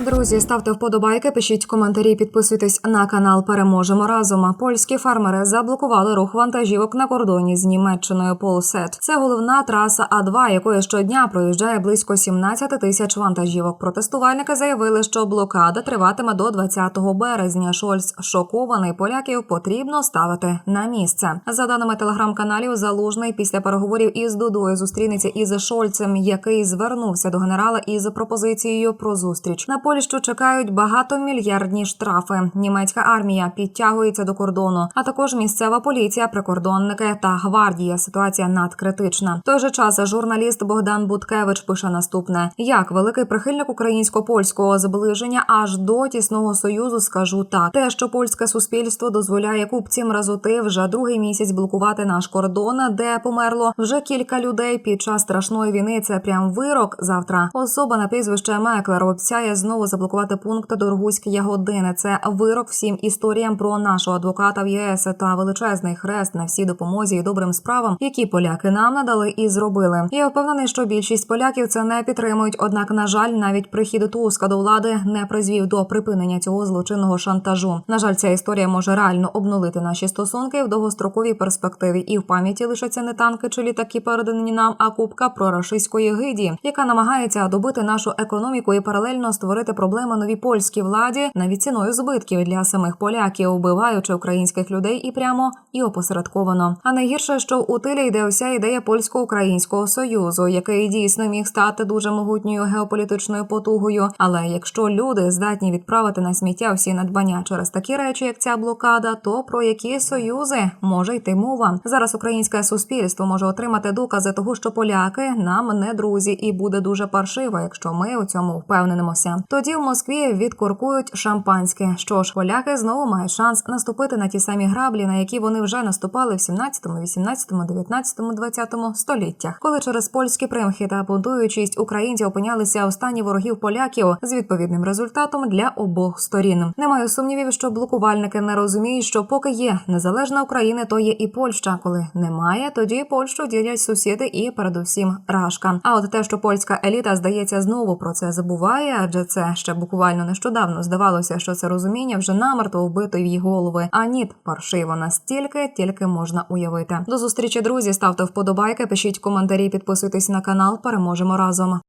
друзі, ставте вподобайки, пишіть коментарі, підписуйтесь на канал. Переможемо разом. Польські фермери заблокували рух вантажівок на кордоні з Німеччиною Полсет. Це головна траса А2, якою щодня проїжджає близько 17 тисяч вантажівок. Протестувальники заявили, що блокада триватиме до 20 березня. Шольц шокований поляків потрібно ставити на місце. За даними телеграм-каналів, залужний після переговорів із Дудою зустрінеться із Шольцем, який звернувся до генерала із пропозицією про зустріч. Польщу чекають багатомільярдні штрафи. Німецька армія підтягується до кордону, а також місцева поліція, прикордонники та гвардія. Ситуація надкритична. В той же час журналіст Богдан Буткевич пише наступне: як великий прихильник українсько-польського зближення аж до тісного союзу, скажу так: те, що польське суспільство дозволяє купцям разути вже другий місяць блокувати наш кордон, де померло вже кілька людей під час страшної війни. Це прям вирок. Завтра особа на прізвище Меклер обіцяє знову заблокувати пункт Дорогуські Ягодини. Це вирок всім історіям про нашого адвоката в ЄС та величезний хрест на всі допомозі і добрим справам, які поляки нам надали і зробили. Я впевнений, що більшість поляків це не підтримують. Однак, на жаль, навіть прихід Туска до влади не призвів до припинення цього злочинного шантажу. На жаль, ця історія може реально обнулити наші стосунки в довгостроковій перспективі, і в пам'яті лишаться не танки чи літаки, передані нам, а купка прорашистської гиді, яка намагається добити нашу економіку і паралельно створити проблеми новій польській владі навіть ціною збитків для самих поляків, вбиваючи українських людей і прямо і опосередковано. А найгірше, що у тилі йде вся ідея польсько-українського союзу, який дійсно міг стати дуже могутньою геополітичною потугою. Але якщо люди здатні відправити на сміття всі надбання через такі речі, як ця блокада, то про які союзи може йти мова? Зараз українське суспільство може отримати докази того, що поляки нам не друзі, і буде дуже паршиво, якщо ми у цьому впевненимося. Тоді в Москві відкоркують шампанське. Що ж, поляки знову мають шанс наступити на ті самі граблі, на які вони вже наступали в 17, 18, 19, 20 століттях, коли через польські примхи та бунтуючість українців опинялися у стані ворогів поляків з відповідним результатом для обох сторін. Немає сумнівів, що блокувальники не розуміють, що поки є незалежна Україна, то є і Польща. Коли немає, тоді Польщу ділять сусіди і передусім Рашка. А от те, що польська еліта здається знову про це забуває, адже це ще буквально нещодавно здавалося, що це розуміння вже намертво вбито в її голови. А ні, паршиво настільки, тільки можна уявити. До зустрічі, друзі. Ставте вподобайки, пишіть коментарі, підписуйтесь на канал. Переможемо разом.